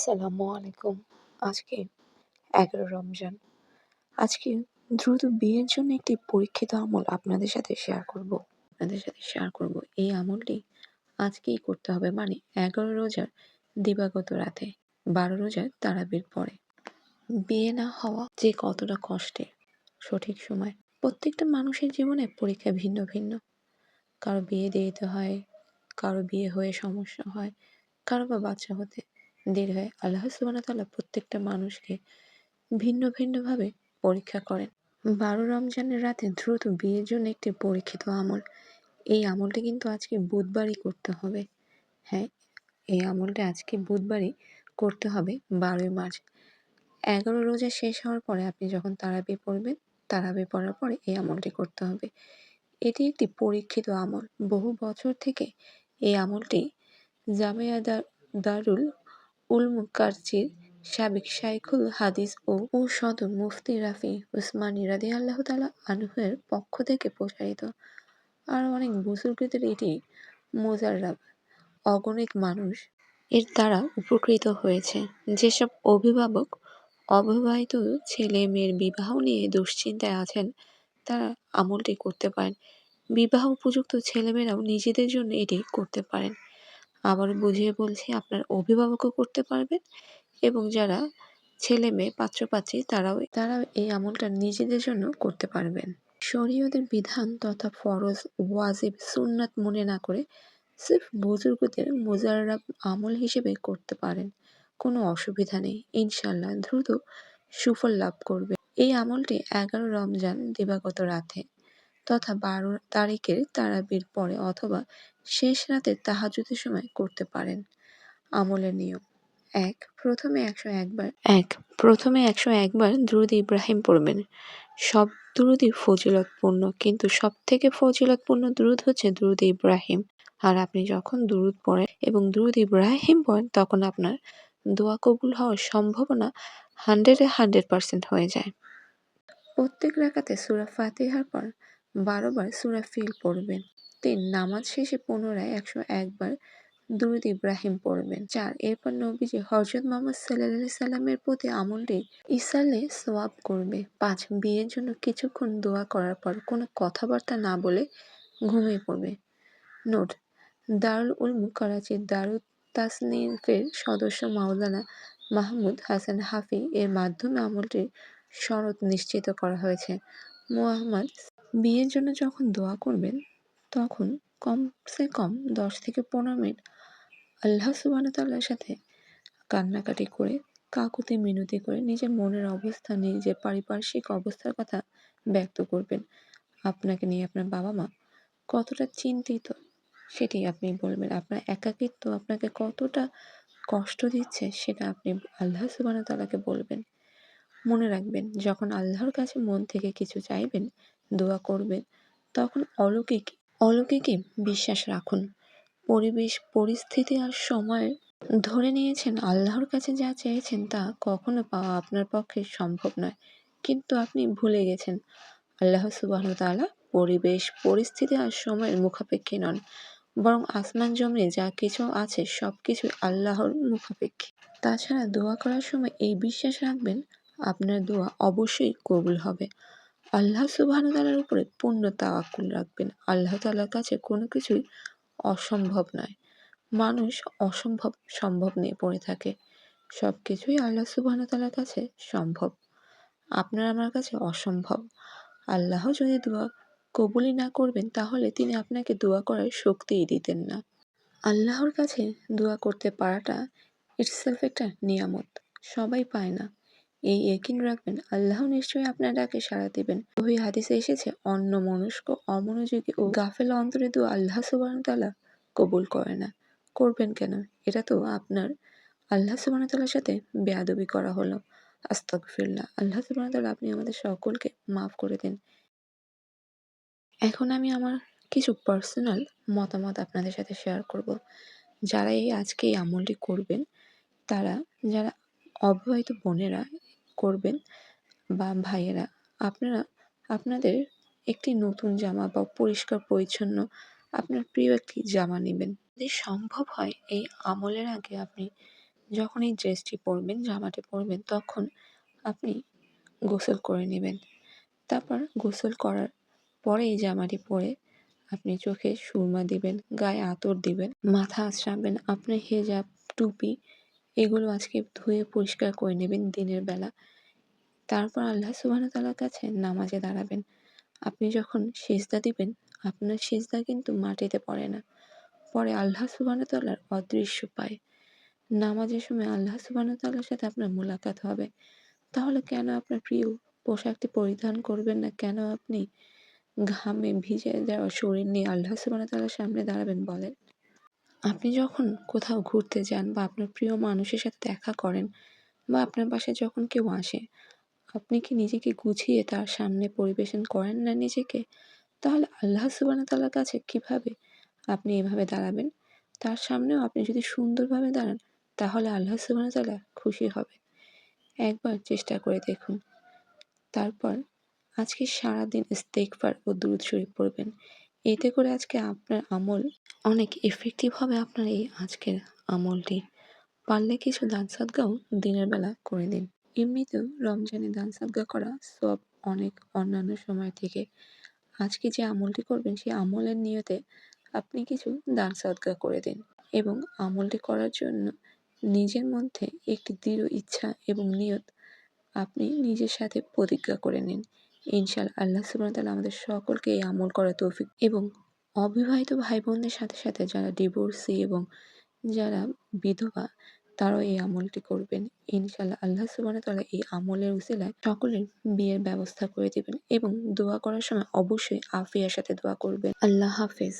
আসসালামু আলাইকুম। আজকে এগারো রমজান। আজকে দ্রুত বিয়ের জন্য একটি পরীক্ষিত আমল আপনাদের সাথে শেয়ার করব। আপনাদের সাথে শেয়ার করব এই আমলটি। আজকেই করতে হবে মানে এগারো রোজার দিবাগত রাতে, বারো রোজার তারাবির পরে। বিয়ে না হওয়া যে কতটা কষ্টে সঠিক সময়। প্রত্যেকটা মানুষের জীবনে পরীক্ষা ভিন্ন ভিন্ন। কারও বিয়ে দিয়ে দিতে হয়, কারও বিয়ে হয়ে সমস্যা হয়, কারও বা বাচ্চা হতে দেরি হয় আল্লাহ সুবহানাহু তাআলা প্রত্যেকটা মানুষকে ভিন্ন ভিন্নভাবে পরীক্ষা করেন। বারো রমজানের রাতে দ্রুত বিয়ের জন্য একটি পরীক্ষিত আমল। এই আমলটা কিন্তু আজকে বুধবারই করতে হবে। হ্যাঁ এই আমলটা আজকে বুধবারই করতে হবে, বারোই মার্চ। এগারো রোজা শেষ হওয়ার পরে আপনি যখন তারাবি পড়বেন, তারাবি পড়ার পরে এই আমলটি করতে হবে। এটি একটি পরীক্ষিত আমল। বহু বছর থেকে এই আমলটি জামিয়া দারুল উল মুকারচির সাবেক শাইখুল হাদিস ও সদর মুফতি রাফি উসমানী রাদি আল্লাহ তালা আনহুয়ের পক্ষ থেকে প্রচারিত। আর অনেক বুজুর্গদের এটি মোজাররাব, অগণিত মানুষ এর দ্বারা উপকৃত হয়েছে। যেসব অভিভাবক, অবিবাহিত ছেলে মেয়ের বিবাহ নিয়ে দুশ্চিন্তায় আছেন, তারা আমলটি করতে পারেন। বিবাহ উপযুক্ত ছেলেমেয়েরাও নিজেদের জন্য এটি করতে পারেন। আবারও বুঝিয়ে বলছি, আপনার অভিভাবকও করতে পারবেন এবং যারা ছেলে মেয়ে, পাত্রপাত্রী তারাও তারাও এই আমলটা নিজেদের জন্য করতে পারবেন। শরীয়তের বিধান তথা ফরজ, ওয়াজিব, সুন্নাত মনে না করে সির্ফ বুজুর্গদের মোজাররাব আমল হিসেবে করতে পারেন। কোনো অসুবিধা নেই ইনশাল্লাহ দ্রুত সুফল লাভ করবে। এই আমলটি এগারো রমজান দিবাগত রাতে। তথা বারো তারিখের তারাবির পরে অথবা শেষ রাতে তাহাজুদের সময় করতে পারেন। আমলের নিয়ম। এক, প্রথমে একশো একবার এক, প্রথমে একশো একবার দ্রুদ ইব্রাহিম পড়বেন। সব দ্রুদই ফজিলতপূর্ণ, কিন্তু সব থেকে ফজিলতপূর্ণ দ্রুদ হচ্ছে দ্রুদ ইব্রাহিম। আর আপনি যখন দ্রুদ পড়েন এবং দ্রুদ ইব্রাহিম পড়েন, তখন আপনার দোয়া কবুল হওয়ার সম্ভাবনা হান্ড্রেডে হান্ড্রেড পার্সেন্ট হয়ে যায়। প্রত্যেক রাখাতে সুরা ফাতিহার পর বারোবার সুরা ফিল পড়বেন। তিন, নামাজ শেষে পুনরায় একশো একবার দুরুদ ইব্রাহিম পড়বেন। চার, এরপর নবীজি হজরত মোহাম্মদ সাল্লাহ সাল্লামের প্রতি আমলটি ইসালে সোয়াব করবে। পাঁচ, বিয়ের জন্য কিছুক্ষণ দোয়া করার পর কোনো কথাবার্তা না বলে ঘুমিয়ে পড়বে। নোট, দারুল উলমু করাচির দারুল তাসনিফের সদস্য মাওলানা মাহমুদ হাসান হাফি এর মাধ্যমে আমলটির শরৎ নিশ্চিত করা হয়েছে। মোহাম্মদ বিয়ের জন্য যখন দোয়া করবেন, তখন কমসে কম দশ থেকে পনেরো মিনিট আল্লাহ সুবাহতাল্লার সাথে কান্নাকাটি করে, কাকুতি মিনতি করে নিজের মনের অবস্থা, নিজের পারিপার্শ্বিক অবস্থার কথা ব্যক্ত করবেন। আপনাকে নিয়ে আপনার বাবা মা কতটা চিন্তিত সেটি আপনি বলবেন। আপনার একাকিত্ব আপনাকে কতটা কষ্ট দিচ্ছে সেটা আপনি আল্লাহ সুবাহ তালাকে বলবেন। মনে রাখবেন, যখন আল্লাহর কাছে মন থেকে কিছু চাইবেন দোয়া করবেন। তখন অলৌকিক অলৌকিকই বিশ্বাস রাখুন। পরিবেশ, পরিস্থিতি আর সময় ধরে নিয়েছেন আল্লাহর কাছে যা চেয়েছেন তা কখনো পাওয়া আপনার পক্ষে সম্ভব নয়। কিন্তু আপনি ভুলে গেছেন। আল্লাহ সুবাহ তালা পরিবেশ, পরিস্থিতি আর সময়ের মুখাপেক্ষী নন। বরং আসমান জমে যা কিছু আছে সব কিছুই আল্লাহর মুখাপেক্ষী। তাছাড়া দোয়া করার সময় এই বিশ্বাস রাখবেন, আপনার দোয়া অবশ্যই কবুল হবে। আল্লাহ সুবাহতালার উপরে পূর্ণ তাওয়াক্কুল রাখবেন। আল্লাহ তালার কাছে কোনো কিছুই অসম্ভব নয়। মানুষ অসম্ভব সম্ভব নিয়ে পড়ে থাকে। সব কিছুই আল্লাহ সুবাহতালার কাছে সম্ভব। আপনার আমার কাছে অসম্ভব। আল্লাহ যদি দোয়া কবুলি না করবেন, তাহলে তিনি আপনাকে দোয়া করার শক্তিই দিতেন না। আল্লাহর কাছে দোয়া করতে পারাটা ইটসেলফ একটা নিয়ামত। সবাই পায় না। এই একিন রাখবেন। আল্লাহ নিশ্চয়ই আপনার ডাকে সাড়া দেবেন। ওই হাদিসে এসেছে, অন্য মনস্ক, অমনোযোগী ও গাফেল অন্তরে দু আল্লাহ সুবাহতাল্লাহ কবুল করে না। করবেন কেন? এটা তো আপনার আল্লাহ সুবাহতাল্লার সাথে বেয়াদবি করা হলো। আস্তক ফিরলা আল্লাহ সুবাহতাল্লাহ আপনি আমাদের সকলকে মাফ করে দিন। এখন আমি আমার কিছু পার্সোনাল মতামত আপনাদের সাথে শেয়ার করব। যারা এই আজকে এই আমলটি করবেন, তারা, যারা অবিবাহিত বোনেরা করবেন বা ভাইয়েরা, আপনারা, আপনাদের একটি নতুন জামা বা পরিষ্কার পরিচ্ছন্ন আপনার প্রিয় একটি জামা নেবেন। যদি সম্ভব হয়, এই আমলের আগে আপনি যখন এই ড্রেসটি পরবেন, জামাটি পরবেন, তখন আপনি গোসল করে নেবেন। তারপর গোসল করার পরে এই জামাটি পরে আপনি চোখে সুরমা দিবেন, গায়ে আতর দিবেন, মাথা আঁচড়াবেন আপনার হেজাব, টুপি, এগুলো আজকে ধুয়ে পরিষ্কার করে নেবেন দিনের বেলা। তারপর আল্লাহ সুবহান তাআলার কাছে নামাজে দাঁড়াবেন। আপনি যখন সেজদা দিবেন, আপনার সেজদা কিন্তু মাটিতে পড়ে না। পরে আল্লাহ সুবহান তাআলার অদৃশ্য পায়। নামাজের সময় আল্লাহ সুবহান তাআলার সাথে আপনার মোলাকাত হবে। তাহলে কেন আপনার প্রিয় পোশাকটি পরিধান করবেন না? কেন আপনি ঘামে ভিজে যাওয়া শরীর নিয়ে আল্লাহ সুবহান তাআলার সামনে দাঁড়াবেন বলেন? আপনি যখন কোথাও ঘুরতে যান বা আপনার প্রিয় মানুষের সাথে দেখা করেন বা আপনার বাসায় যখন কেউ আসে আপনি কি নিজেকে গুছিয়ে তার সামনে পরিবেশন করেন না নিজেকে? তাহলে আল্লাহ সুবহানাহু তাআলার কাছে কীভাবে আপনি এভাবে দাঁড়াবেন? তার সামনেও আপনি যদি সুন্দরভাবে দাঁড়ান, তাহলে আল্লাহ সুবহানাহু তাআলা খুশি হবে। একবার চেষ্টা করে দেখুন। তারপর আজকে সারাদিন ইস্তেগফার ও দুরূদ শরীফ পড়বেন। এতে করে আজকে আপনার আমল অনেক এফেক্টিভ হবে আপনার এই আজকের আমলটি। পারলে কিছু দান সাদগাও দিনের বেলা করে দিন। এমনিতেও রমজানে দান সাদগা করা সব অনেক অন্যান্য সময় থেকে। আজকে যে আমলটি করবেন, সেই আমলের নিয়তে আপনি কিছু দান সাদগা করে দিন এবং আমলটি করার জন্য নিজের মধ্যে একটি দৃঢ় ইচ্ছা এবং নিয়ত আপনি নিজের সাথে প্রতিজ্ঞা করে নিন। ইনশাআল্লাহ আল্লাহ তাআলা আমাদের সকলকে এই আমল করা তৌফিক এবং অবিবাহিত ভাই বোনদের সাথে সাথে যারা ডিভোর্সি এবং যারা বিধবা তারাও এই আমলটি করবেন। ইনশাআল্লাহ আল্লাহ সুবহানাহু তাআলা এই আমলের উসিলায় সকলের বিয়ের ব্যবস্থা করে দিবেন এবং দোয়া করার সময় অবশ্যই আফিয়ার সাথে দোয়া করবেন। আল্লাহ হাফেজ।